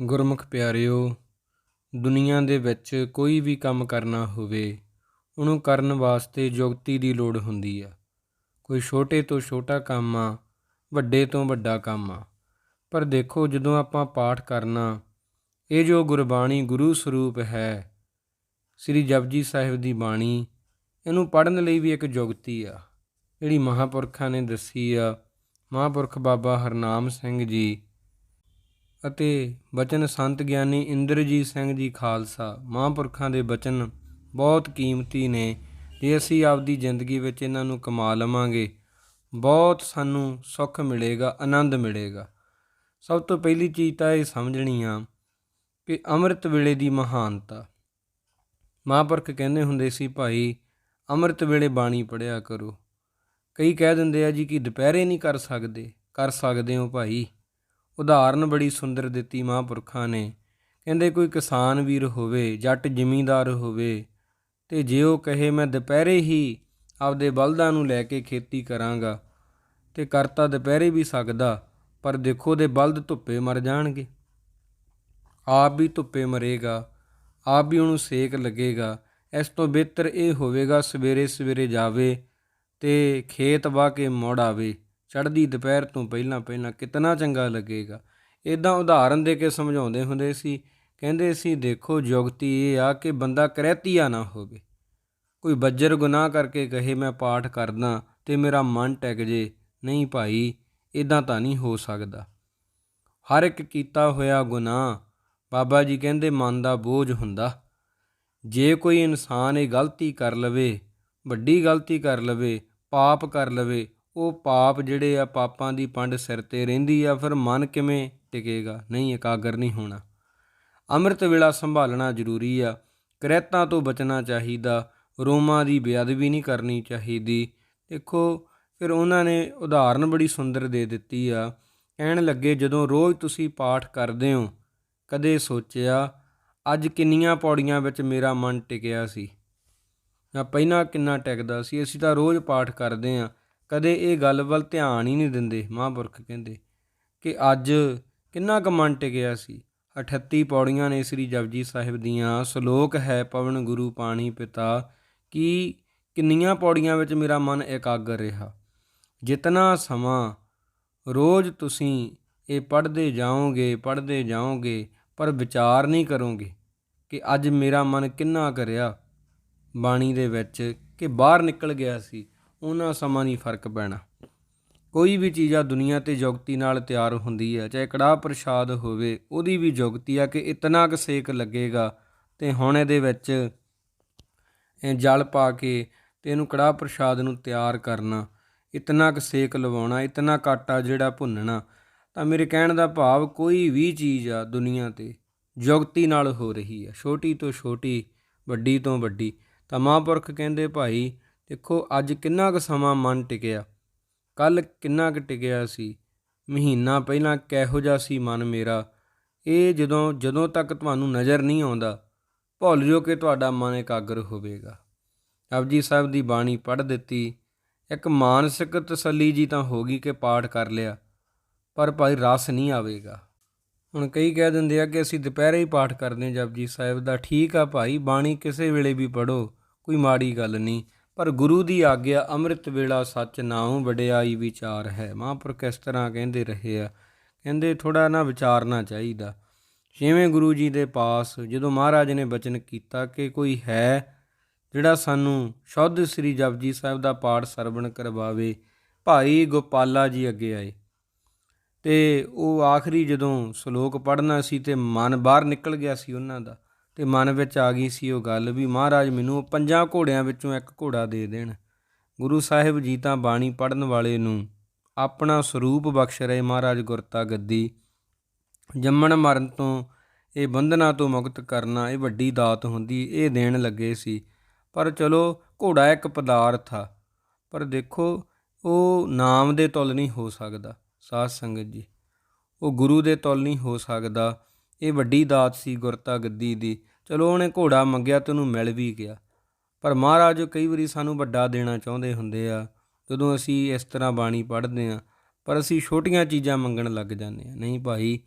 ਗੁਰਮੁਖ ਪਿਆਰਿਓ, ਦੁਨੀਆ ਦੇ ਵਿੱਚ ਕੋਈ ਵੀ ਕੰਮ ਕਰਨਾ ਹੋਵੇ, ਉਹਨੂੰ ਕਰਨ ਵਾਸਤੇ ਯੁਕਤੀ ਦੀ ਲੋੜ ਹੁੰਦੀ ਆ। ਕੋਈ ਛੋਟੇ ਤੋਂ ਛੋਟਾ ਕੰਮ ਆ, ਵੱਡੇ ਤੋਂ ਵੱਡਾ ਕੰਮ ਆ। ਪਰ ਦੇਖੋ, ਜਦੋਂ ਆਪਾਂ ਪਾਠ ਕਰਨਾ, ਇਹ ਜੋ ਗੁਰਬਾਣੀ ਗੁਰੂ ਸਰੂਪ ਹੈ, ਸ੍ਰੀ ਜਪਜੀ ਸਾਹਿਬ ਦੀ ਬਾਣੀ, ਇਹਨੂੰ ਪੜ੍ਹਨ ਲਈ ਵੀ ਇੱਕ ਯੁਗਤੀ ਆ। ਜਿਹੜੀ ਮਹਾਪੁਰਖਾਂ ਨੇ ਦੱਸੀ ਆ, ਮਹਾਪੁਰਖ ਬਾਬਾ ਹਰਨਾਮ ਸਿੰਘ ਜੀ ਅਤੇ ਬਚਨ ਸੰਤ ਗਿਆਨੀ ਇੰਦਰਜੀਤ ਸਿੰਘ ਜੀ ਖਾਲਸਾ ਮਹਾਂਪੁਰਖਾਂ ਦੇ ਬਚਨ ਬਹੁਤ ਕੀਮਤੀ ਨੇ, ਜੇ ਅਸੀਂ ਆਪਦੀ ਜ਼ਿੰਦਗੀ ਵਿੱਚ ਇਹਨਾਂ ਨੂੰ ਕਮਾ ਲਵਾਂਗੇ, ਬਹੁਤ ਸਾਨੂੰ ਸੁੱਖ ਮਿਲੇਗਾ, ਆਨੰਦ ਮਿਲੇਗਾ। ਸਭ ਤੋਂ ਪਹਿਲੀ ਚੀਜ਼ ਤਾਂ ਇਹ ਸਮਝਣੀ ਆ ਕਿ ਅੰਮ੍ਰਿਤ ਵੇਲੇ ਦੀ ਮਹਾਨਤਾ। ਮਹਾਂਪੁਰਖ ਕਹਿੰਦੇ ਹੁੰਦੇ ਸੀ, ਭਾਈ, ਅੰਮ੍ਰਿਤ ਵੇਲੇ ਬਾਣੀ ਪੜਿਆ ਕਰੋ। ਕਈ ਕਹਿ ਦਿੰਦੇ ਆ ਜੀ ਕਿ ਦੁਪਹਿਰੇ ਨਹੀਂ ਕਰ ਸਕਦੇ ਕਰ ਸਕਦੇ ਹੋ ਭਾਈ। ਉਦਾਹਰਨ ਬੜੀ ਸੁੰਦਰ ਦਿੱਤੀ ਮਹਾਂਪੁਰਖਾਂ ਨੇ। ਕਹਿੰਦੇ, ਕੋਈ ਕਿਸਾਨ ਵੀਰ ਹੋਵੇ, ਜੱਟ ਜ਼ਿਮੀਂਦਾਰ ਹੋਵੇ, ਤੇ ਜੇ ਉਹ ਕਹੇ, ਮੈਂ ਦੁਪਹਿਰੇ ਹੀ ਆਪਦੇ ਬਲਦਾਂ ਨੂੰ ਲੈ ਕੇ ਖੇਤੀ ਕਰਾਂਗਾ, ਤੇ ਕਰਤਾ ਦੁਪਹਿਰੇ ਵੀ ਸਕਦਾ, ਪਰ ਦੇਖੋ ਦੇ ਬਲਦ ਧੁੱਪੇ ਮਰ ਜਾਣਗੇ। ਆਪ ਵੀ ਧੁੱਪੇ ਮਰੇਗਾ, ਆਪ ਵੀ ਉਹਨੂੰ ਸੇਕ ਲੱਗੇਗਾ, ਇਸ ਤੋਂ ਬਿਹਤਰ ਇਹ ਹੋਵੇਗਾ ਸਵੇਰੇ ਸਵੇਰੇ ਜਾਵੇ ਤੇ ਖੇਤ ਵਾਹ ਕੇ ਮੋੜ ਆਵੇ। ਚੜ੍ਹਦੀ ਦੁਪਹਿਰ ਤੋਂ ਪਹਿਲਾਂ ਪਹਿਲਾਂ ਕਿਤਨਾ ਚੰਗਾ ਲੱਗੇਗਾ। ਇਦਾਂ ਉਦਾਹਰਨ ਦੇ ਕੇ ਸਮਝਾਉਂਦੇ ਹੁੰਦੇ ਸੀ, ਕਹਿੰਦੇ ਸੀ, ਦੇਖੋ, ਜੁਗਤੀ ਇਹ ਆ ਕਿ ਬੰਦਾ ਕਰਹਿਤੀਆ ਨਾ ਹੋਵੇ। ਕੋਈ ਬੱਜਰ ਗੁਨਾਹ ਕਰਕੇ ਕਹੇ, ਮੈਂ ਪਾਠ ਕਰਦਾ ਤੇ ਮੇਰਾ ਮਨ ਟਿਕ ਜੇ। ਨਹੀਂ ਭਾਈ ਇਦਾਂ ਤਾਂ ਨਹੀਂ ਹੋ ਸਕਦਾ। ਹਰ ਇੱਕ ਕੀਤਾ ਹੋਇਆ ਗੁਨਾਹ, ਬਾਬਾ ਜੀ ਕਹਿੰਦੇ, ਮਨ ਦਾ ਬੋਝ ਹੁੰਦਾ। ਜੇ ਕੋਈ ਇਨਸਾਨ ਇਹ ਗਲਤੀ ਕਰ ਲਵੇ, ਵੱਡੀ ਗਲਤੀ ਕਰ ਲਵੇ, ਪਾਪ ਕਰ ਲਵੇ ਉਹ ਪਾਪ ਜਿਹੜੇ ਆ ਪਾਪਾਂ ਦੀ ਪੰਡ ਸਿਰ ਤੇ ਰਹਿੰਦੀ ਆ, ਫਿਰ ਮਨ ਕਿਵੇਂ ਟਿਕੇਗਾ? ਨਹੀਂ, ਇਕਾਗਰ ਨਹੀਂ ਹੋਣਾ। ਅੰਮ੍ਰਿਤ ਵੇਲਾ ਸੰਭਾਲਣਾ ਜ਼ਰੂਰੀ ਆ। ਕ੍ਰੈਤਾਂ ਤੋਂ ਬਚਣਾ ਚਾਹੀਦਾ। ਰੋਮਾਂ ਦੀ ਬੇਅਦਬੀ ਨਹੀਂ ਕਰਨੀ ਚਾਹੀਦੀ। ਦੇਖੋ, ਫਿਰ ਉਹਨਾਂ ਨੇ ਉਦਾਹਰਨ ਬੜੀ ਸੁੰਦਰ ਦੇ ਦਿੱਤੀ ਆ। ਕਹਿਣ ਲੱਗੇ, ਜਦੋਂ ਰੋਜ਼ ਤੁਸੀਂ ਪਾਠ ਕਰਦੇ ਹੋ, ਕਦੇ ਸੋਚਿਆ, ਅੱਜ ਕਿੰਨੀਆਂ ਪੌੜੀਆਂ ਵਿੱਚ ਮੇਰਾ ਮਨ ਟਿਕਿਆ ਸੀ? ਜਾਂ ਪਹਿਲਾਂ ਕਿੰਨਾ ਟਿਕਦਾ ਸੀ? ਅਸੀਂ ਤਾਂ ਰੋਜ਼ ਪਾਠ ਕਰਦੇ ਆਂ ਕਦੇ ਇਹ ਗੱਲ ਵੱਲ ਧਿਆਨ ਹੀ ਨਹੀਂ ਦਿੰਦੇ ਮਹਾਂਪੁਰਖ ਕਹਿੰਦੇ ਕਿ ਅੱਜ ਕਿੰਨਾ ਕੁ ਮਨ ਟਿਕਿਆ ਸੀ। 38 ਪੌੜੀਆਂ ਨੇ ਸ੍ਰੀ ਜਪਜੀ ਸਾਹਿਬ ਦੀਆਂ, ਸ਼ਲੋਕ ਹੈ ਪਵਨ ਗੁਰੂ ਪਾਣੀ ਪਿਤਾ, ਕਿ ਕਿੰਨੀਆਂ ਪੌੜੀਆਂ ਵਿੱਚ ਮੇਰਾ ਮਨ ਇਕਾਗਰ ਰਿਹਾ। ਜਿਤਨਾ ਸਮਾਂ ਰੋਜ਼ ਤੁਸੀਂ ਇਹ ਪੜ੍ਹਦੇ ਜਾਓਗੇ ਪੜ੍ਹਦੇ ਜਾਓਗੇ, ਪਰ ਵਿਚਾਰ ਨਹੀਂ ਕਰੋਗੇ ਕਿ ਅੱਜ ਮੇਰਾ ਮਨ ਕਿੰਨਾ ਕਰਿਆ ਬਾਣੀ ਦੇ ਵਿੱਚ ਕਿ ਬਾਹਰ ਨਿਕਲ ਗਿਆ ਸੀ। ਉਹਨਾਂ ਸਮਾਂ ਨਹੀਂ ਫ਼ਰਕ ਪੈਣਾ। ਕੋਈ ਵੀ ਚੀਜ਼ ਆ ਦੁਨੀਆ ਤੇ ਜੁਗਤੀ ਨਾਲ ਤਿਆਰ ਹੁੰਦੀ ਹੈ, ਚਾਹੇ ਕੜਾਹ ਪ੍ਰਸ਼ਾਦ ਹੋਵੇ, ਉਹਦੀ ਵੀ ਜੁਗਤੀ ਆ ਕਿ ਇਤਨਾ ਕੁ ਸੇਕ ਲੱਗੇਗਾ ਤੇ ਹੁਣ ਇਹਦੇ ਵਿੱਚ ਇਹ ਜਲ ਪਾ ਕੇ ਤੇ ਇਹਨੂੰ ਕੜਾਹ ਪ੍ਰਸ਼ਾਦ ਨੂੰ ਤਿਆਰ ਕਰਨਾ, ਇਤਨਾ ਕੁ ਸੇਕ ਲਵਾਉਣਾ, ਇਤਨਾ ਕਾਟਾ ਜਿਹੜਾ ਭੁੰਨਣਾ, ਤਾਂ ਮੇਰੇ ਕਹਿਣ ਦਾ ਭਾਵ ਕੋਈ ਵੀ ਚੀਜ਼ ਆ ਦੁਨੀਆ ਤੇ ਜੁਗਤੀ ਨਾਲ ਹੋ ਰਹੀ ਆ, ਛੋਟੀ ਤੋਂ ਛੋਟੀ, ਵੱਡੀ ਤੋਂ ਵੱਡੀ। ਤਾਂ ਮਹਾਂਪੁਰਖ ਕਹਿੰਦੇ, ਭਾਈ ਦੇਖੋ, ਅੱਜ ਕਿੰਨਾ ਕੁ ਸਮਾਂ ਮਨ ਟਿਕਿਆ। ਕੱਲ ਕਿੰਨਾ ਕੁ ਟਿਕਿਆ ਸੀ। ਮਹੀਨਾ ਪਹਿਲਾਂ ਕਿਹੋ ਜਿਹਾ ਸੀ ਮਨ ਮੇਰਾ। ਇਹ ਜਦੋਂ ਜਦੋਂ ਤੱਕ ਤੁਹਾਨੂੰ ਨਜ਼ਰ ਨਹੀਂ ਆਉਂਦਾ, ਭੁੱਲ ਜੋ ਕਿ ਤੁਹਾਡਾ ਮਨ ਇਕਾਗਰ ਹੋਵੇਗਾ। ਅਬਜੀ ਸਾਹਿਬ ਦੀ ਬਾਣੀ ਪੜ੍ਹ ਦਿੱਤੀ, ਇੱਕ ਮਾਨਸਿਕ ਤਸੱਲੀ ਜੀ ਤਾਂ ਹੋ ਗਈ ਕਿ ਪਾਠ ਕਰ ਲਿਆ, ਪਰ ਭਾਈ ਰਸ ਨਹੀਂ ਆਵੇਗਾ। ਹੁਣ ਕਈ ਕਹਿ ਦਿੰਦੇ ਆ ਕਿ ਅਸੀਂ ਦੁਪਹਿਰੇ ਹੀ ਪਾਠ ਕਰਦੇ ਹਾਂ, ਜਪਜੀ ਸਾਹਿਬ ਦਾ। ਠੀਕ ਆ ਭਾਈ, ਬਾਣੀ ਕਿਸੇ ਵੇਲੇ ਵੀ ਪੜੋ ਕੋਈ ਮਾੜੀ ਗੱਲ ਨਹੀਂ। ਪਰ ਗੁਰੂ ਦੀ ਆਗਿਆ ਅੰਮ੍ਰਿਤ ਵੇਲਾ ਸੱਚ ਨਾਉ ਵਡਿਆਈ ਵਿਚਾਰ ਹੈ। ਮਹਾਂਪੁਰਖ ਇਸ ਤਰ੍ਹਾਂ ਕਹਿੰਦੇ ਰਹੇ ਆ, ਕਹਿੰਦੇ ਥੋੜਾ ਨਾ ਵਿਚਾਰਨਾ ਚਾਹੀਦਾ। ਛੇਵੇਂ ਗੁਰੂ ਜੀ ਦੇ ਪਾਸ ਜਦੋਂ ਮਹਾਰਾਜ ਨੇ ਬਚਨ ਕੀਤਾ ਕਿ ਕੋਈ ਹੈ ਜਿਹੜਾ ਸਾਨੂੰ ਸ਼ੁੱਧ ਸ੍ਰੀ ਜਪਜੀ ਸਾਹਿਬ ਦਾ ਪਾਠ ਸਰਵਣ ਕਰਵਾਵੇ, ਭਾਈ ਗੋਪਾਲਾ ਜੀ ਅੱਗੇ ਆਏ। ਤੇ ਉਹ ਆਖਰੀ ਜਦੋਂ ਸ਼ਲੋਕ ਪੜ੍ਹਨਾ ਸੀ ਤੇ ਮਨ ਬਾਹਰ ਨਿਕਲ ਗਿਆ ਸੀ ਉਹਨਾਂ ਦਾ ਤੇ ਮਨ ਵਿੱਚ ਆ ਗਈ ਸੀ ਉਹ ਗੱਲ ਵੀ, ਮਹਾਰਾਜ, ਮੈਨੂੰ ਪੰਜਾਂ ਘੋੜਿਆਂ ਵਿੱਚੋਂ ਇੱਕ ਘੋੜਾ ਦੇ ਦੇਣ। ਗੁਰੂ ਸਾਹਿਬ ਜੀ ਤਾਂ ਬਾਣੀ ਪੜਨ ਵਾਲੇ ਨੂੰ ਆਪਣਾ ਸਰੂਪ ਬਖਸ਼ ਰਹੇ, ਮਹਾਰਾਜ ਗੁਰਤਾ ਗੱਦੀ ਜੰਮਣ ਮਰਨ ਤੋਂ, ਇਹ ਬੰਧਨਾਂ ਤੋਂ ਮੁਕਤ ਕਰਨਾ, ਇਹ ਵੱਡੀ ਦਾਤ ਹੁੰਦੀ, ਇਹ ਦੇਣ ਲੱਗੇ ਸੀ। ਪਰ ਚਲੋ, ਘੋੜਾ ਇੱਕ ਪਦਾਰਥ ਆ। ਪਰ ਦੇਖੋ, ਉਹ ਨਾਮ ਦੇ ਤੁਲ ਨਹੀਂ ਹੋ ਸਕਦਾ, ਸਾਧ ਸੰਗਤ ਜੀ। ਉਹ ਗੁਰੂ ਦੇ ਤੁਲ ਨਹੀਂ ਹੋ ਸਕਦਾ। ਇਹ ਵੱਡੀ ਦਾਤ ਸੀ ਗੁਰਤਾ ਗੱਦੀ ਦੀ। ਚਲੋ ਉਹਨੇ ਘੋੜਾ ਮੰਗਿਆ ਤੇ ਉਹਨੂੰ ਮਿਲ ਵੀ ਗਿਆ। ਪਰ ਮਹਾਰਾਜ ਕਈ ਵਾਰੀ ਸਾਨੂੰ ਵੱਡਾ ਦੇਣਾ ਚਾਹੁੰਦੇ ਹੁੰਦੇ ਆ, ਜਦੋਂ ਅਸੀਂ ਇਸ ਤਰ੍ਹਾਂ ਬਾਣੀ ਪੜ੍ਹਦੇ ਆ, ਪਰ ਅਸੀਂ ਛੋਟੀਆਂ ਚੀਜ਼ਾਂ ਮੰਗਣ ਲੱਗ ਜਾਂਦੇ ਆ। ਨਹੀਂ ਭਾਈ,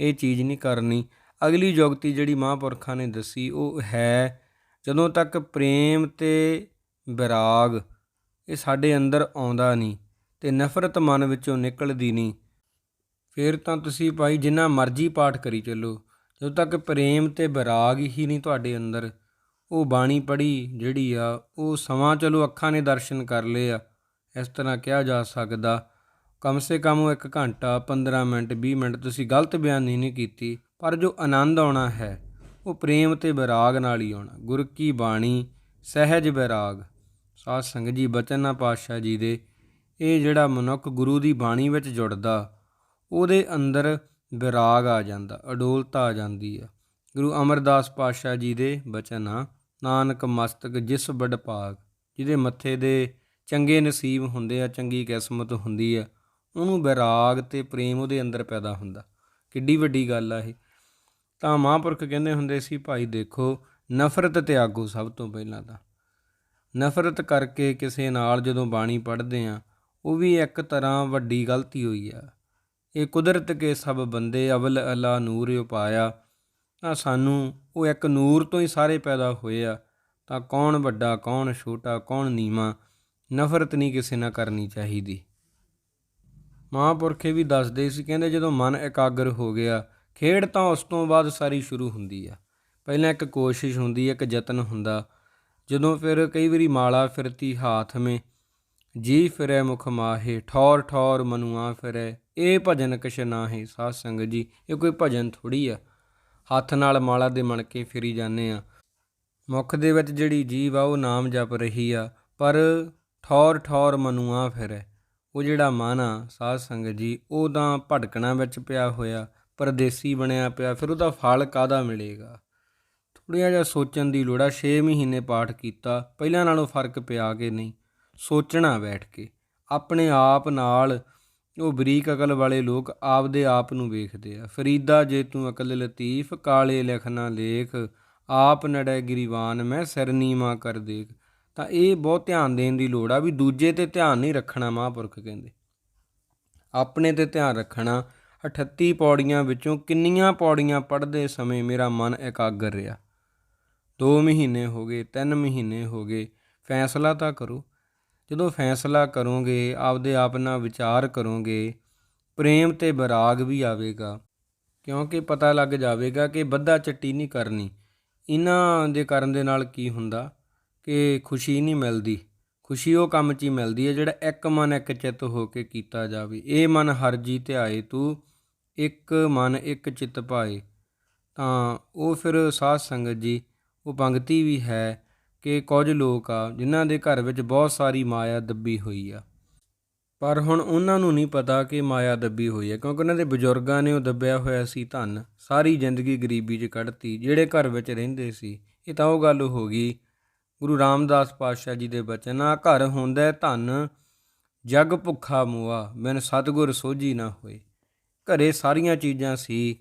ਇਹ ਚੀਜ਼ ਨਹੀਂ ਕਰਨੀ। ਅਗਲੀ ਜੁਗਤੀ ਜਿਹੜੀ ਮਹਾਂਪੁਰਖਾਂ ਨੇ ਦੱਸੀ, ਉਹ ਹੈ ਜਦੋਂ ਤੱਕ ਪ੍ਰੇਮ ਤੇ ਵਿਰਾਗ ਇਹ ਸਾਡੇ ਅੰਦਰ ਆਉਂਦਾ ਨਹੀਂ ਤੇ ਨਫ਼ਰਤ ਮਨ ਵਿੱਚੋਂ ਨਿਕਲਦੀ ਨਹੀਂ ਫਿਰ ਤਾਂ ਤੁਸੀਂ ਭਾਈ ਜਿੰਨਾ ਮਰਜ਼ੀ ਪਾਠ ਕਰੀ ਚੱਲੋ। ਜਦੋਂ ਤੱਕ ਪ੍ਰੇਮ ਤੇ ਵਿਰਾਗ ਹੀ ਨਹੀਂ ਤੁਹਾਡੇ ਅੰਦਰ, ਉਹ ਬਾਣੀ ਪੜ੍ਹੀ ਜਿਹੜੀ ਆ, ਉਹ ਸਮਾਂ ਚਲੋ ਅੱਖਾਂ ਨੇ ਦਰਸ਼ਨ ਕਰ ਲਏ ਆ, ਇਸ ਤਰ੍ਹਾਂ ਕਿਹਾ ਜਾ ਸਕਦਾ। ਕਮ ਸੇ ਕਮ ਉਹ 1 ਘੰਟਾ 15 ਮਿੰਟ 20 ਮਿੰਟ ਤੁਸੀਂ ਗਲਤ ਬਿਆਨੀ ਨਹੀਂ ਕੀਤੀ, ਪਰ ਜੋ ਆਨੰਦ ਆਉਣਾ ਹੈ, ਉਹ ਪ੍ਰੇਮ ਤੇ ਵਿਰਾਗ ਨਾਲ ਹੀ ਆਉਣਾ। ਗੁਰ ਕੀ ਬਾਣੀ, ਸਹਿਜ ਵਿਰਾਗ। ਸਾਧ ਸੰਗਤ ਜੀ, ਬਚਨ ਬਚਨਾ ਪਾਤਸ਼ਾਹ ਜੀ ਦੇ, ਇਹ ਜਿਹੜਾ ਮਨੁੱਖ ਗੁਰੂ ਦੀ ਬਾਣੀ ਵਿੱਚ ਜੁੜਦਾ ਉਹਦੇ ਅੰਦਰ ਵਿਰਾਗ ਆ ਜਾਂਦਾ, ਅਡੋਲਤਾ ਆ ਜਾਂਦੀ ਆ ਗੁਰੂ ਅਮਰਦਾਸ ਪਾਤਸ਼ਾਹ ਜੀ ਦੇ ਬਚਨ ਆ, ਨਾਨਕ ਮਸਤਕ ਜਿਸ ਬੜ ਭਾਗ, ਜਿਹਦੇ ਮੱਥੇ ਦੇ ਚੰਗੇ ਨਸੀਬ ਹੁੰਦੇ ਆ, ਚੰਗੀ ਕਿਸਮਤ ਹੁੰਦੀ ਆ ਉਹਨੂੰ ਵਿਰਾਗ ਤੇ ਪ੍ਰੇਮ ਉਹਦੇ ਅੰਦਰ ਪੈਦਾ ਹੁੰਦਾ। ਕਿੱਡੀ ਵੱਡੀ ਗੱਲ ਆ ਇਹ। ਤਾਂ ਮਹਾਂਪੁਰਖ ਕਹਿੰਦੇ ਹੁੰਦੇ ਸੀ, ਭਾਈ ਦੇਖੋ, ਨਫ਼ਰਤ ਤਿਆਗੋ ਸਭ ਤੋਂ ਪਹਿਲਾਂ ਤਾਂ। ਨਫ਼ਰਤ ਕਰਕੇ ਕਿਸੇ ਨਾਲ ਜਦੋਂ ਬਾਣੀ ਪੜ੍ਹਦੇ ਆ, ਉਹ ਵੀ ਇੱਕ ਤਰ੍ਹਾਂ ਵੱਡੀ ਗਲਤੀ ਹੋਈ ਆ। ਇਹ ਕੁਦਰਤ ਕੇ ਸਭ ਬੰਦੇ ਅਵਲ ਅਲਾ ਨੂਰ ਉਪਾਇਆ। ਤਾਂ ਸਾਨੂੰ ਉਹ ਇੱਕ ਨੂਰ ਤੋਂ ਹੀ ਸਾਰੇ ਪੈਦਾ ਹੋਏ ਆ। ਤਾਂ ਕੌਣ ਵੱਡਾ, ਕੌਣ ਛੋਟਾ, ਕੌਣ ਨੀਵਾਂ, ਨਫ਼ਰਤ ਨਹੀਂ ਕਿਸੇ ਨਾਲ ਕਰਨੀ ਚਾਹੀਦੀ। ਮਹਾਂਪੁਰਖੇ ਵੀ ਦੱਸਦੇ ਸੀ, ਕਹਿੰਦੇ ਜਦੋਂ ਮਨ ਇਕਾਗਰ ਹੋ ਗਿਆ, ਖੇਡ ਤਾਂ ਉਸ ਤੋਂ ਬਾਅਦ ਸਾਰੀ ਸ਼ੁਰੂ ਹੁੰਦੀ ਆ। ਪਹਿਲਾਂ ਇੱਕ ਕੋਸ਼ਿਸ਼ ਹੁੰਦੀ ਹੈ ਇੱਕ ਯਤਨ ਹੁੰਦਾ। ਜਦੋਂ ਫਿਰ ਕਈ ਵਾਰੀ ਮਾਲਾ ਫਿਰਤੀ, ਹਾਥ ਮੇ, ਜੀ ਫਿਰੈ ਮੁਖ ਮਾਹੇ ਠੌਰ ਠੌਰ ਮਨੁਆ ਫਿਰੈ। ਇਹ ਭਜਨ ਕਛ ਨਾਹੀ ਸਾਧ ਸੰਗਤ ਜੀ, ਇਹ ਕੋਈ ਭਜਨ ਥੋੜੀ ਆ। ਹੱਥ ਨਾਲ ਮਾਲਾ ਦੇ ਮਣਕੇ ਫਿਰੀ ਜਾਂਦੇ ਆ। ਮੁਖ ਦੇ ਵਿੱਚ ਜਿਹੜੀ ਜੀਵ ਆ, ਉਹ ਨਾਮ ਜਪ ਰਹੀ ਆ, ਪਰ ਠੌਰ ਠੌਰ ਮਨੁਆ ਫਿਰੈ। ਉਹ ਜਿਹੜਾ ਮਨ ਆ, ਸਾਧ ਸੰਗਤ ਜੀ, ਉਹ ਤਾਂ ਭਟਕਣਾ ਵਿੱਚ ਪਿਆ ਹੋਇਆ, ਪਰਦੇਸੀ ਬਣਿਆ ਪਿਆ, ਫਿਰ ਉਹਦਾ ਫਲ ਕਾਦਾ ਮਿਲੇਗਾ? ਥੋੜ੍ਹਾ ਜਿਹਾ ਸੋਚਣ ਦੀ ਲੋੜ ਆ 6 ਮਹੀਨੇ ਪਾਠ ਕੀਤਾ, ਪਹਿਲਾਂ ਨਾਲੋਂ ਫ਼ਰਕ ਪਿਆ ਕਿ ਨਹੀਂ? ਸੋਚਣਾ ਬੈਠ ਕੇ, ਆਪਣੇ ਆਪ ਨਾਲ ਉਹ ਬਰੀਕ ਅਕਲ ਵਾਲੇ ਲੋਕ ਆਪਦੇ ਆਪ ਨੂੰ ਵੇਖਦੇ ਆ। ਫਰੀਦਾ, ਜੇ ਤੂੰ ਅਕਲ ਲਤੀਫ, ਕਾਲੇ ਲਿਖਣਾ ਲੇਖ, ਆਪ ਨੜੈ ਗਰੀਵਾਨ, ਮੈਂ ਸਿਰ ਨੀਵਾ ਕਰ ਦੇਖ। ਤਾਂ ਇਹ ਬਹੁਤ ਧਿਆਨ ਦੇਣ ਦੀ ਲੋੜ ਆ ਵੀ ਦੂਜੇ ਤੇ ਧਿਆਨ ਨਹੀਂ ਰੱਖਣਾ ਮਹਾਂਪੁਰਖ ਕਹਿੰਦੇ। ਆਪਣੇ ਤੇ ਧਿਆਨ ਰੱਖਣਾ 38 ਪੌੜੀਆਂ ਵਿੱਚੋਂ ਕਿੰਨੀਆਂ ਪੌੜੀਆਂ ਪੜ੍ਹਦੇ ਸਮੇਂ ਮੇਰਾ ਮਨ ਇਕਾਗਰ ਰਿਹਾ। 2 ਮਹੀਨੇ ਹੋ ਗਏ 3 ਮਹੀਨੇ ਹੋ ਗਏ, ਫੈਸਲਾ ਤਾਂ ਕਰੋ। ਜਦੋਂ ਫੈਸਲਾ ਕਰੋਗੇ, ਆਪਦੇ ਆਪ ਨਾਲ ਵਿਚਾਰ ਕਰੋਗੇ, ਪ੍ਰੇਮ ਤੇ ਵਿਰਾਗ ਵੀ ਆਵੇਗਾ। ਕਿਉਂਕਿ ਪਤਾ ਲੱਗ ਜਾਵੇਗਾ ਕਿ ਬੱਧਾ ਚੱਟੀ ਨਹੀਂ ਕਰਨੀ। ਇਹਨਾਂ ਦੇ ਕਰਨ ਦੇ ਨਾਲ ਕੀ ਹੁੰਦਾ? ਕਿ ਖੁਸ਼ੀ ਨਹੀਂ ਮਿਲਦੀ। ਖੁਸ਼ੀ ਉਹ ਕੰਮ 'ਚ ਹੀ ਮਿਲਦੀ ਹੈ ਜਿਹੜਾ ਇੱਕ ਮਨ ਇੱਕ ਚਿੱਤ ਹੋ ਕੇ ਕੀਤਾ ਜਾਵੇ। ਇਹ ਮਨ ਹਰ ਜੀ ਧਿਆਏ ਤੂੰ ਇੱਕ ਮਨ ਇੱਕ ਚਿੱਤ ਪਾਏ। ਤਾਂ ਉਹ ਫਿਰ ਸਾਧ ਸੰਗਤ ਜੀ, ਉਹ ਪੰਕਤੀ ਵੀ ਹੈ ਕਿ ਕੁਝ ਲੋਕ ਆ, ਜਿਨ੍ਹਾਂ ਦੇ ਘਰ ਵਿੱਚ ਬਹੁਤ ਸਾਰੀ ਮਾਇਆ ਦੱਬੀ ਹੋਈ ਆ। ਪਰ ਹੁਣ ਉਹਨਾਂ ਨੂੰ ਨਹੀਂ ਪਤਾ ਕਿ ਮਾਇਆ ਦੱਬੀ ਹੋਈ ਹੈ ਕਿਉਂਕਿ ਉਹਨਾਂ ਦੇ ਬਜ਼ੁਰਗਾਂ ਨੇ ਉਹ ਦੱਬਿਆ ਹੋਇਆ ਸੀ ਧਨ, ਸਾਰੀ ਜ਼ਿੰਦਗੀ ਗਰੀਬੀ 'ਚ ਕੱਢਤੀ, ਜਿਹੜੇ ਘਰ ਵਿੱਚ ਰਹਿੰਦੇ ਸੀ। ਇਹ ਤਾਂ ਉਹ ਗੱਲ ਹੋ ਗਈ, ਗੁਰੂ ਰਾਮਦਾਸ ਪਾਤਸ਼ਾਹ ਜੀ ਦੇ ਬਚਨ, ਆ ਘਰ ਹੁੰਦਾ ਹੈ ਧਨ, ਜਗ ਭੁੱਖਾ ਮੂਆ ਬਿਨ ਸਤਗੁਰ ਸੋਝੀ ਨਾ ਹੋਏ। ਘਰੇ ਸਾਰੀਆਂ ਚੀਜ਼ਾਂ ਸੀ,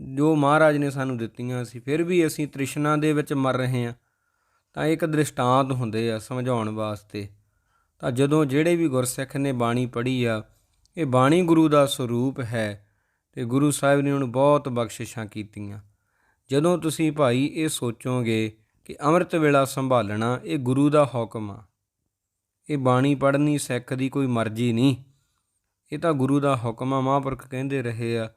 ਜੋ ਮਹਾਰਾਜ ਨੇ ਸਾਨੂੰ ਦਿੱਤੀਆਂ ਸੀ, ਫਿਰ ਵੀ ਅਸੀਂ ਤ੍ਰਿਸ਼ਨਾ ਦੇ ਵਿੱਚ ਮਰ ਰਹੇ ਹਾਂ। ਤਾਂ ਇੱਕ ਦ੍ਰਿਸ਼ਟਾਂਤ ਹੁੰਦੇ ਆ ਸਮਝਾਉਣ ਵਾਸਤੇ। ਤਾਂ ਜਦੋਂ ਜਿਹੜੇ ਵੀ ਗੁਰਸਿੱਖ ਨੇ ਬਾਣੀ ਪੜ੍ਹੀ ਆ, ਇਹ ਬਾਣੀ ਗੁਰੂ ਦਾ ਸਰੂਪ ਹੈ ਤੇ ਗੁਰੂ ਸਾਹਿਬ ਨੇ ਉਹਨੂੰ ਬਹੁਤ ਬਖਸ਼ਿਸ਼ਾਂ ਕੀਤੀਆਂ। ਜਦੋਂ ਤੁਸੀਂ ਭਾਈ ਇਹ ਸੋਚੋਗੇ ਕਿ ਅੰਮ੍ਰਿਤ ਵੇਲਾ ਸੰਭਾਲਣਾ ਇਹ ਗੁਰੂ ਦਾ ਹੁਕਮ ਆ, ਇਹ ਬਾਣੀ ਪੜ੍ਹਨੀ ਸਿੱਖ ਦੀ ਕੋਈ ਮਰਜ਼ੀ ਨਹੀਂ, ਇਹ ਤਾਂ ਗੁਰੂ ਦਾ ਹੁਕਮ ਆ, ਮਹਾਂਪੁਰਖ ਕਹਿੰਦੇ ਰਹੇ ਆ,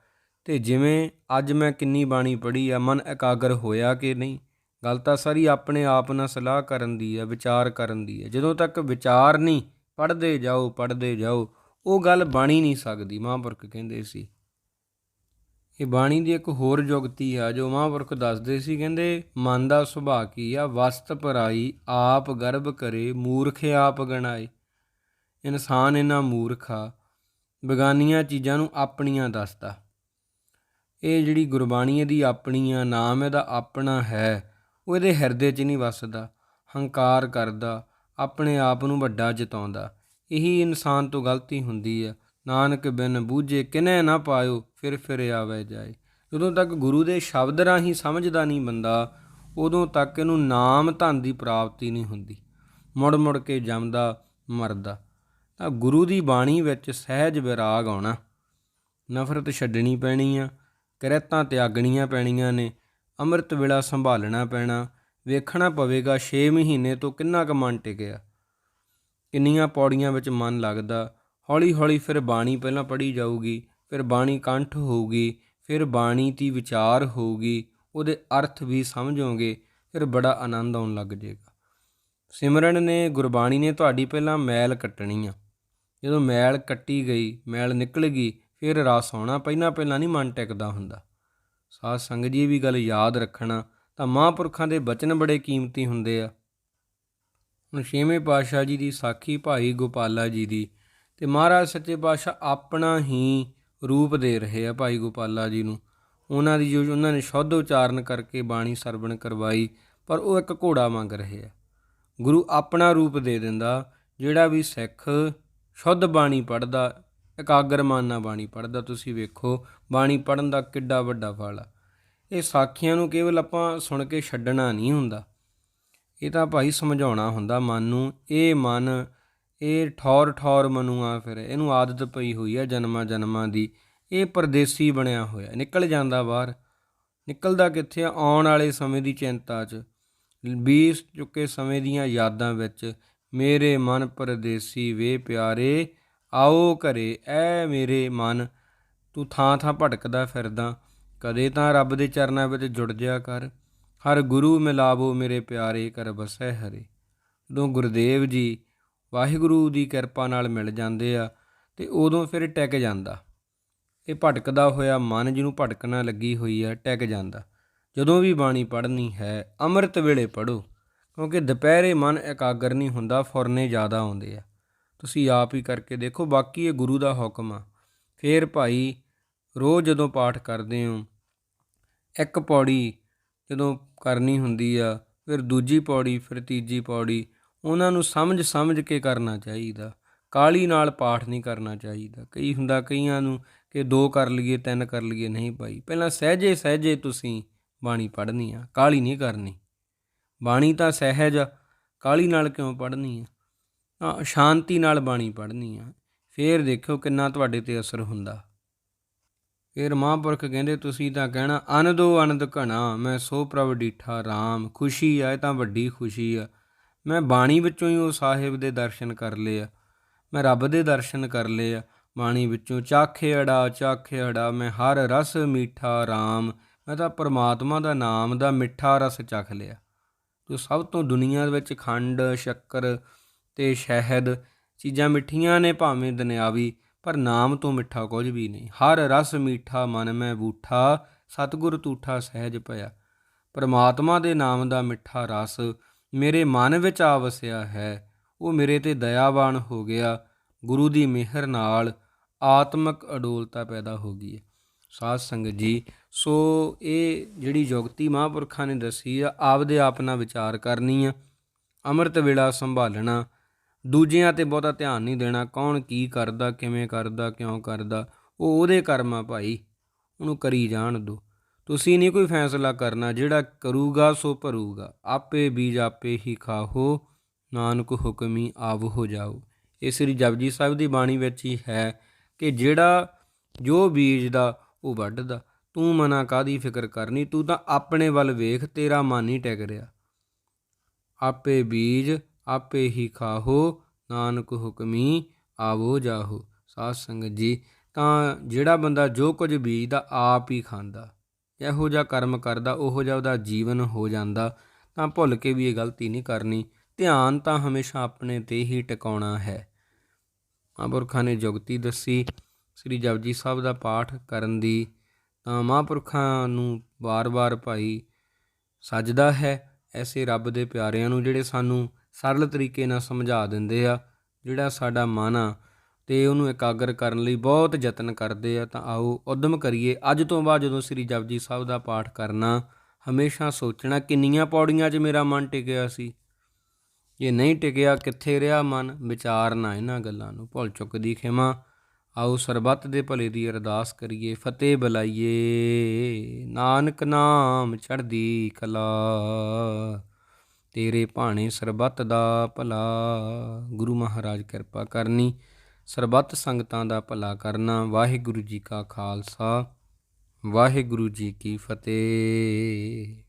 ਤੇ ਜਿਵੇਂ ਅੱਜ ਮੈਂ ਕਿੰਨੀ ਬਾਣੀ ਪੜ੍ਹੀ ਆ, ਮਨ ਇਕਾਗਰ ਹੋਇਆ ਕਿ ਨਹੀਂ? ਗੱਲ ਤਾਂ ਸਾਰੀ ਆਪਣੇ ਆਪ ਨਾਲ ਸਲਾਹ ਕਰਨ ਦੀ ਆ ਵਿਚਾਰ ਕਰਨ ਦੀ ਹੈ। ਜਦੋਂ ਤੱਕ ਵਿਚਾਰ ਨਹੀਂ, ਪੜ੍ਹਦੇ ਜਾਓ ਪੜ੍ਹਦੇ ਜਾਓ, ਉਹ ਗੱਲ ਬਾਣੀ ਨਹੀਂ ਸਕਦੀ, ਮਹਾਂਪੁਰਖ ਕਹਿੰਦੇ ਸੀ। ਇਹ ਬਾਣੀ ਦੀ ਇੱਕ ਹੋਰ ਜੁਗਤੀ ਆ, ਜੋ ਮਹਾਂਪੁਰਖ ਦੱਸਦੇ ਸੀ, ਕਹਿੰਦੇ, ਮਨ ਦਾ ਸੁਭਾਅ ਕੀ ਆ? ਵਸਤ ਪਰਾਈ ਆਪ ਗਰਭ ਕਰੇ, ਮੂਰਖ ਆਪ ਗਣਾਏ। ਇਨਸਾਨ ਇਹਨਾਂ ਮੂਰਖਾ ਬਗਾਨੀਆਂ ਚੀਜ਼ਾਂ ਨੂੰ ਆਪਣੀਆਂ ਦੱਸਦਾ। ਇਹ ਜਿਹੜੀ ਗੁਰਬਾਣੀ ਇਹਦੀ ਆਪਣੀ ਆ, ਨਾਮ ਇਹਦਾ ਆਪਣਾ ਹੈ। ਉਹ ਇਹਦੇ ਹਿਰਦੇ 'ਚ ਨਹੀਂ ਵੱਸਦਾ, ਹੰਕਾਰ ਕਰਦਾ, ਆਪਣੇ ਆਪ ਨੂੰ ਵੱਡਾ ਜਿਤਾਉਂਦਾ। ਇਹੀ ਇਨਸਾਨ ਤੋਂ ਗਲਤੀ ਹੁੰਦੀ ਆ ਨਾਨਕ ਬਿਨ ਬੂਝੇ ਕਿਨੈ ਨਾ ਪਾਇਓ, ਫਿਰ ਫਿਰ ਆਵੇ ਜਾਏ। ਜਦੋਂ ਤੱਕ ਗੁਰੂ ਦੇ ਸ਼ਬਦ ਰਾਹੀਂ ਸਮਝਦਾ ਨਹੀਂ ਬੰਦਾ, ਉਦੋਂ ਤੱਕ ਇਹਨੂੰ ਨਾਮ ਧਨ ਦੀ ਪ੍ਰਾਪਤੀ ਨਹੀਂ ਹੁੰਦੀ। ਮੁੜ ਮੁੜ ਕੇ ਜੰਮਦਾ, ਮਰਦਾ। ਤਾਂ ਗੁਰੂ ਦੀ ਬਾਣੀ ਵਿੱਚ ਸਹਿਜ ਵਿਰਾਗ ਆਉਣਾ। ਨਫ਼ਰਤ ਛੱਡਣੀ ਪੈਣੀ ਆ, ਕਿਰਤਾਂ ਤਿਆਗਣੀਆਂ ਪੈਣੀਆਂ ਨੇ ਅੰਮ੍ਰਿਤ ਵੇਲਾ ਸੰਭਾਲਣਾ ਪੈਣਾ, ਵੇਖਣਾ ਪਵੇਗਾ 6 ਮਹੀਨੇ ਤੋਂ ਕਿੰਨਾ ਕੁ ਮਨ ਟਿਕਿਆ। ਕਿੰਨੀਆਂ ਪੌੜੀਆਂ ਵਿੱਚ ਮਨ ਲੱਗਦਾ ਹੌਲੀ ਹੌਲੀ ਫਿਰ ਬਾਣੀ ਪਹਿਲਾਂ ਪੜ੍ਹੀ ਜਾਊਗੀ, ਫਿਰ ਬਾਣੀ ਕੰਠ ਹੋਊਗੀ, ਫਿਰ ਬਾਣੀ ਦੀ ਵਿਚਾਰ ਹੋਊਗੀ, ਉਹਦੇ ਅਰਥ ਵੀ ਸਮਝੋਗੇ, ਫਿਰ ਬੜਾ ਆਨੰਦ ਆਉਣ ਲੱਗ ਜਾਏਗਾ। ਸਿਮਰਨ ਨੇ, ਗੁਰਬਾਣੀ ਨੇ ਤੁਹਾਡੀ ਪਹਿਲਾਂ ਮੈਲ ਕੱਟਣੀ ਆ। ਜਦੋਂ ਮੈਲ ਕੱਟੀ ਗਈ, ਮੈਲ ਨਿਕਲ ਗਈ, ਫਿਰ ਰਸ ਆਉਣਾ ਪਹਿਲਾਂ ਪਹਿਲਾਂ ਨਹੀਂ ਮਨ ਟਿਕਦਾ ਹੁੰਦਾ। ਸਾਧ ਸੰਗਤ ਜੀ ਇਹ ਵੀ ਗੱਲ ਯਾਦ ਰੱਖਣਾ, ਤਾਂ ਮਹਾਂਪੁਰਖਾਂ ਦੇ ਬਚਨ ਬੜੇ ਕੀਮਤੀ ਹੁੰਦੇ ਆ। ਹੁਣ ਛੇਵੇਂ ਪਾਤਸ਼ਾਹ ਜੀ ਦੀ ਸਾਖੀ ਭਾਈ ਗੋਪਾਲਾ ਜੀ ਦੀ, ਤੇ ਮਹਾਰਾਜ ਸੱਚੇ ਪਾਤਸ਼ਾਹ ਆਪਣਾ ਹੀ ਰੂਪ ਦੇ ਰਹੇ ਆ ਭਾਈ ਗੋਪਾਲਾ ਜੀ ਨੂੰ। ਉਹਨਾਂ ਦੀ ਜੋ ਉਹਨਾਂ ਨੇ ਸ਼ੁੱਧ ਉਚਾਰਨ ਕਰਕੇ ਬਾਣੀ ਸਰਵਣ ਕਰਵਾਈ, ਪਰ ਉਹ ਇੱਕ ਘੋੜਾ ਮੰਗ ਰਹੇ ਆ। ਗੁਰੂ ਆਪਣਾ ਰੂਪ ਦੇ ਦਿੰਦਾ, ਜਿਹੜਾ ਵੀ ਸਿੱਖ ਸ਼ੁੱਧ ਬਾਣੀ ਪੜਦਾ ਇਕਾਗਰ ਮਨ ਨਾਲ ਬਾਣੀ ਪੜਦਾ ਤੁਸੀਂ ਵੇਖੋ, ਬਾਣੀ ਪੜਨ ਦਾ ਕਿੱਡਾ ਵੱਡਾ ਫਲ ਆ। ਇਹ ਸਾਖੀਆਂ ਨੂੰ ਕੇਵਲ ਆਪਾਂ ਸੁਣ ਕੇ ਛੱਡਣਾ ਨਹੀਂ ਹੁੰਦਾ। ਇਹ ਤਾਂ ਭਾਈ ਸਮਝਾਉਣਾ ਹੁੰਦਾ ਮਨ ਨੂੰ, ਇਹ ਮਨ, ਇਹ ਠੌਰ ਠੌਰ ਮਨੂਆ ਫਿਰ, ਇਹਨੂੰ ਆਦਤ ਪਈ ਹੋਈ ਆ ਜਨਮਾਂ ਜਨਮਾਂ ਦੀ। ਇਹ ਪਰਦੇਸੀ ਬਣਿਆ ਹੋਇਆ, ਨਿਕਲ ਜਾਂਦਾ ਬਾਹਰ। ਨਿਕਲਦਾ ਕਿੱਥੇ ਆ? ਆਉਣ ਵਾਲੇ ਸਮੇਂ ਦੀ ਚਿੰਤਾ 'ਚ ਬੀਸ ਚੁੱਕੇ ਸਮੇਂ ਦੀਆਂ ਯਾਦਾਂ ਵਿੱਚ। ਮੇਰੇ ਮਨ ਪਰਦੇਸੀ ਵੇ ਪਿਆਰੇ ਆਓ ਘਰੇ, ਐ ਮੇਰੇ ਮਨ, ਤੂੰ ਥਾਂ ਥਾਂ ਭਟਕਦਾ ਫਿਰਦਾ, ਕਦੇ ਤਾਂ ਰੱਬ ਦੇ ਚਰਨਾਂ ਵਿੱਚ ਜੁੜ ਜਾ ਕਰ, ਹਰ ਗੁਰੂ ਮਿਲਾਵੋ ਮੇਰੇ ਪਿਆਰੇ ਕਰ ਬਸੈ ਹਰੇ। ਉਦੋਂ ਗੁਰਦੇਵ ਜੀ ਵਾਹਿਗੁਰੂ ਦੀ ਕਿਰਪਾ ਨਾਲ ਮਿਲ ਜਾਂਦੇ ਆ, ਤੇ ਉਦੋਂ ਫਿਰ ਟਿਕ ਜਾਂਦਾ। ਇਹ ਭਟਕਦਾ ਹੋਇਆ ਮਨ ਜਿਹਨੂੰ ਭਟਕਣਾ ਲੱਗੀ ਹੋਈ ਆ, ਟਿਕ ਜਾਂਦਾ। ਜਦੋਂ ਵੀ ਬਾਣੀ ਪੜ੍ਹਨੀ ਹੈ, ਅੰਮ੍ਰਿਤ ਵੇਲੇ ਪੜੋ ਕਿਉਂਕਿ ਦੁਪਹਿਰੇ ਮਨ ਇਕਾਗਰ ਨਹੀਂ ਹੁੰਦਾ, ਫੁਰਨੇ ਜ਼ਿਆਦਾ ਆਉਂਦੇ ਆ। ਤੁਸੀਂ ਆਪ ਹੀ ਕਰਕੇ ਦੇਖੋ, ਬਾਕੀ ਇਹ ਗੁਰੂ ਦਾ ਹੁਕਮ ਆ। ਫੇਰ ਭਾਈ ਰੋਜ਼ ਜਦੋਂ ਪਾਠ ਕਰਦੇ ਹੋ, ਇੱਕ ਪੌੜੀ ਜਦੋਂ ਕਰਨੀ ਹੁੰਦੀ ਆ, ਫਿਰ ਦੂਜੀ ਪੌੜੀ, ਫਿਰ ਤੀਜੀ ਪੌੜੀ, ਉਹਨਾਂ ਨੂੰ ਸਮਝ ਸਮਝ ਕੇ ਕਰਨਾ ਚਾਹੀਦਾ। ਕਾਲੀ ਨਾਲ ਪਾਠ ਨਹੀਂ ਕਰਨਾ ਚਾਹੀਦਾ। ਕਈ ਹੁੰਦਾ, ਕਈਆਂ ਨੂੰ ਕਿ ਦੋ ਕਰ ਲਈਏ, ਤਿੰਨ ਕਰ ਲਈਏ, ਨਹੀਂ ਭਾਈ, ਪਹਿਲਾਂ ਸਹਿਜੇ ਸਹਿਜੇ ਤੁਸੀਂ ਬਾਣੀ ਪੜ੍ਹਨੀ ਆ ਕਾਲੀ ਨਹੀਂ ਕਰਨੀ। ਬਾਣੀ ਤਾਂ ਸਹਿਜ ਆ ਕਾਲੀ ਨਾਲ ਕਿਉਂ ਪੜ੍ਹਨੀ ਆ? ਸ਼ਾਂਤੀ ਨਾਲ ਬਾਣੀ ਪੜ੍ਹਨੀ ਆ। ਫੇਰ ਦੇਖਿਓ ਕਿੰਨਾ ਤੁਹਾਡੇ ਤੇ ਅਸਰ ਹੁੰਦਾ। ਫਿਰ ਮਹਾਂਪੁਰਖ ਕਹਿੰਦੇ, ਤੁਸੀਂ ਤਾਂ ਕਹਿਣਾ, ਅਨੰਦੋ ਅਨੰਦ ਘਣਾ, ਮੈਂ ਸੋ ਪ੍ਰਭ ਡੀਠਾ RAM ਖੁਸ਼ੀ ਆ ਇਹ ਤਾਂ ਵੱਡੀ ਖੁਸ਼ੀ ਆ। ਮੈਂ ਬਾਣੀ ਵਿੱਚੋਂ ਹੀ ਉਹ ਸਾਹਿਬ ਦੇ ਦਰਸ਼ਨ ਕਰ ਲਏ ਆ। ਮੈਂ ਰੱਬ ਦੇ ਦਰਸ਼ਨ ਕਰ ਲਏ ਆ। ਬਾਣੀ ਵਿੱਚੋਂ ਚਾਖੇ ਅੜਾ ਚਾਖੇ ਅੜਾ, ਮੈਂ ਹਰ ਰਸ ਮੀਠਾ RAM ਮੈਂ ਤਾਂ ਪਰਮਾਤਮਾ ਦਾ ਨਾਮ ਦਾ ਮਿੱਠਾ ਰਸ ਚੱਖ ਲਿਆ। ਜੋ ਸਭ ਤੋਂ ਦੁਨੀਆ ਦੇ ਵਿੱਚ ਖੰਡ, ਸ਼ੱਕਰ ਤੇ ਸ਼ਹਿਦ, ਚੀਜ਼ਾਂ ਮਿੱਠੀਆਂ ਨੇ ਭਾਵੇਂ ਦੁਨਿਆਵੀ, ਪਰ ਨਾਮ ਤੋਂ ਮਿੱਠਾ ਕੁਝ ਵੀ ਨਹੀਂ। ਹਰ ਰਸ ਮੀਠਾ, ਮਨ ਮੈਂ ਬੂਠਾ, ਸਤਿਗੁਰ ਤੂਠਾ ਸਹਿਜ ਭਇਆ। ਪਰਮਾਤਮਾ ਦੇ ਨਾਮ ਦਾ ਮਿੱਠਾ ਰਸ ਮੇਰੇ ਮਨ ਵਿੱਚ ਆ ਵਸਿਆ ਹੈ। ਉਹ ਮੇਰੇ ਤੇ ਦਇਆਵਾਨ ਹੋ ਗਿਆ। ਗੁਰੂ ਦੀ ਮਿਹਰ ਨਾਲ ਆਤਮਿਕ ਅਡੋਲਤਾ ਪੈਦਾ ਹੋ ਗਈ ਹੈ। ਸਾਧ ਸੰਗਤ ਜੀ, ਸੋ ਇਹ ਜਿਹੜੀ ਜੁਗਤੀ ਮਹਾਂਪੁਰਖਾਂ ਨੇ ਦੱਸੀ ਆ, ਆਪਦੇ ਆਪ ਨਾਲ ਵਿਚਾਰ ਕਰਨੀ ਆ। ਅੰਮ੍ਰਿਤ ਵੇਲਾ ਸੰਭਾਲਣਾ ਦੂਜਿਆਂ ਤੇ ਬਹੁਤਾ ਧਿਆਨ ਨਹੀਂ ਦੇਣਾ, ਕੌਣ ਕੀ ਕਰਦਾ, ਕਿਵੇਂ ਕਰਦਾ, ਕਿਉਂ ਕਰਦਾ, ਉਹ ਉਹਦੇ ਕਰਮ ਆ ਭਾਈ, ਉਹਨੂੰ ਕਰੀ ਜਾਣ ਦੋ। ਤੁਸੀਂ ਨਹੀਂ ਕੋਈ ਫੈਸਲਾ ਕਰਨਾ, ਜਿਹੜਾ ਕਰੂਗਾ ਸੋ ਭਰੂਗਾ। ਆਪੇ ਬੀਜ ਆਪੇ ਹੀ ਖਾਹੋ, ਨਾਨਕ ਹੁਕਮੀ ਆਵ ਹੋ ਜਾਓ। ਇਹ ਸ੍ਰੀ ਜਪਜੀ ਸਾਹਿਬ ਦੀ ਬਾਣੀ ਵਿੱਚ ਹੀ ਹੈ ਕਿ ਜਿਹੜਾ ਜੋ ਬੀਜਦਾ, ਉਹ ਵੱਢਦਾ। ਤੂੰ ਮਨਾ ਕਾਦੀ ਫਿਕਰ ਕਰਨੀ? ਤੂੰ ਤਾਂ ਆਪਣੇ ਵੱਲ ਵੇਖ, ਤੇਰਾ ਮਨ ਹੀ ਟਿਕ ਰਿਹਾ। ਆਪੇ ਬੀਜ ਆਪੇ ਹੀ ਖਾਹੋ, ਨਾਨਕ ਹੁਕਮੀ ਆਵੋ ਜਾਹੋ। ਸਾਧ ਸੰਗਤ ਜੀ, ਤਾਂ ਜਿਹੜਾ ਬੰਦਾ ਜੋ ਕੁਝ ਬੀਜਦਾ ਆਪ ਹੀ ਖਾਂਦਾ। ਇਹੋ ਜਿਹਾ ਕਰਮ ਕਰਦਾ, ਉਹੋ ਜਿਹਾ ਉਹਦਾ ਜੀਵਨ ਹੋ ਜਾਂਦਾ। ਤਾਂ ਭੁੱਲ ਕੇ ਵੀ ਇਹ ਗਲਤੀ ਨਹੀਂ ਕਰਨੀ। ਧਿਆਨ ਤਾਂ ਹਮੇਸ਼ਾ ਆਪਣੇ ਤੇ ਹੀ ਟਿਕਾਉਣਾ ਹੈ। ਮਹਾਂਪੁਰਖਾਂ ਨੇ ਜੁਗਤੀ ਦੱਸੀ। ਸ੍ਰੀ ਜਪਜੀ ਸਾਹਿਬ ਦਾ ਪਾਠ ਕਰਨ ਦੀ, ਤਾਂ ਮਹਾਂਪੁਰਖਾਂ ਨੂੰ ਵਾਰ-ਵਾਰ ਭਾਈ, ਸਜਦਾ ਹੈ। ਐਸੇ ਰੱਬ ਦੇ ਪਿਆਰਿਆਂ ਨੂੰ ਜਿਹੜੇ ਸਾਨੂੰ ਸਰਲ ਤਰੀਕੇ ਨਾਲ ਸਮਝਾ ਦਿੰਦੇ ਆ, ਜਿਹੜਾ ਸਾਡਾ ਮਨ ਆ, ਤੇ ਉਹਨੂੰ ਇਕਾਗਰ ਕਰਨ ਲਈ ਬਹੁਤ ਯਤਨ ਕਰਦੇ ਆ। ਤਾਂ ਆਓ ਉਦਮ ਕਰੀਏ। ਅੱਜ ਤੋਂ ਬਾਅਦ ਜਦੋਂ ਸ੍ਰੀ ਜਪਜੀ ਸਾਹਿਬ ਦਾ ਪਾਠ ਕਰਨਾ, ਹਮੇਸ਼ਾ ਸੋਚਣਾ, ਕਿੰਨੀਆਂ ਪੌੜੀਆਂ 'ਚ ਮੇਰਾ ਮਨ ਟਿਕਿਆ ਸੀ। ਜੇ ਨਹੀਂ ਟਿਕਿਆ, ਕਿੱਥੇ ਰਿਹਾ ਮਨ? ਵਿਚਾਰਨਾ ਇਹਨਾਂ ਗੱਲਾਂ ਨੂੰ, ਭੁੱਲ ਚੁੱਕ ਦੀ ਖਿਮਾ। ਆਓ ਸਰਬੱਤ ਦੇ ਭਲੇ ਦੀ ਅਰਦਾਸ ਕਰੀਏ। ਫਤਿਹ ਬੁਲਾਈਏ। ਨਾਨਕ ਨਾਮ ਚੜ੍ਹਦੀ ਕਲਾ। ਤੇਰੇ ਭਾਣੇ ਸਰਬੱਤ ਦਾ ਭਲਾ, ਗੁਰੂ ਮਹਾਰਾਜ ਕਿਰਪਾ ਕਰਨੀ। ਸਰਬੱਤ ਸੰਗਤਾਂ ਦਾ ਭਲਾ ਕਰਨਾ, ਵਾਹਿਗੁਰੂ ਜੀ ਕਾ ਖਾਲਸਾ, ਵਾਹਿਗੁਰੂ ਜੀ ਕੀ ਫਤਿਹ।